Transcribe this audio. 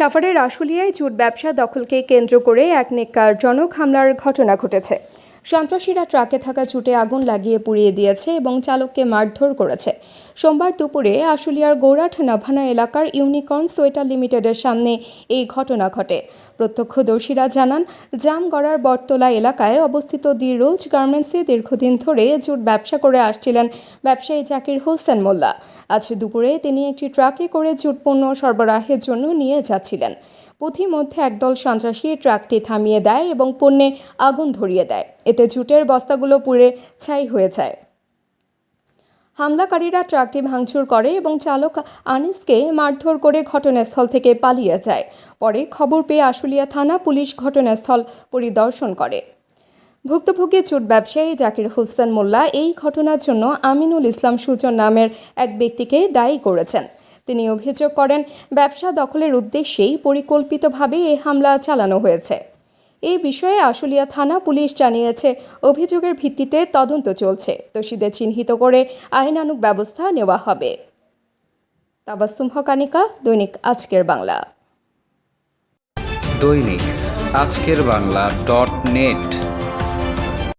সাভারের আশুলিয়ায় জুট ব্যবসা দখলকে কেন্দ্র করে এক নেককারজনক হামলার ঘটনা ঘটেছে। সন্ত্রাসীরা ট্রাকে থাকা জুটে আগুন লাগিয়ে পুড়িয়ে দিয়েছে এবং চালককে মারধর করেছে। সোমবার দুপুরে আশুলিয়ার গৌরাট নাভানা এলাকার ইউনিকর্ন সোয়েটার লিমিটেডের সামনে এই ঘটনা ঘটে। প্রত্যক্ষদর্শীরা জানান জামগড়ার বটতলা এলাকায় অবস্থিত দি রোজ গার্মেন্টসে দীর্ঘদিন ধরে জুট ব্যবসা করে আসছিলেন ব্যবসায়ী জাকির হোসেন মোল্লা। আজ দুপুরে তিনি একটি ট্রাকে করে জুট পণ্য সরবরাহের জন্য নিয়ে যাচ্ছিলেন। পথিমধ্যে একদল সন্ত্রাসী ট্রাকটি থামিয়ে দেয় এবং পণ্যে আগুন ধরিয়ে দেয়। এতে জুটের বস্তাগুলো পুড়ে ছাই হয়ে যায়। হামলাকারীরা ট্রাকটি ভাঙচুর করে এবং চালক আনিসকে মারধর করে ঘটনাস্থল থেকে পালিয়ে যায়। পরে খবর পেয়ে আশুলিয়া থানা পুলিশ ঘটনাস্থল পরিদর্শন করে। ভুক্তভোগী চুট ব্যবসায়ী জাকির হোসেন মোল্লা এই ঘটনার জন্য আমিনুল ইসলাম সুজন নামের এক ব্যক্তিকে দায়ী করেছেন। তিনি অভিযোগ করেন, ব্যবসা দখলের উদ্দেশ্যেই পরিকল্পিতভাবে এই হামলা চালানো হয়েছে। এই বিষয়ে আশুলিয়া থানা পুলিশ জানিয়েছে। অভিযোগের ভিত্তিতে তদন্ত চলছে। দোষীদের চিহ্নিত করে আইনানুক ব্যবস্থা নেওয়া হবে। তাবাস্তুম হকানিকা, দৈনিক আজকের বাংলা। দৈনিক আজকের বাংলা ডট নেট।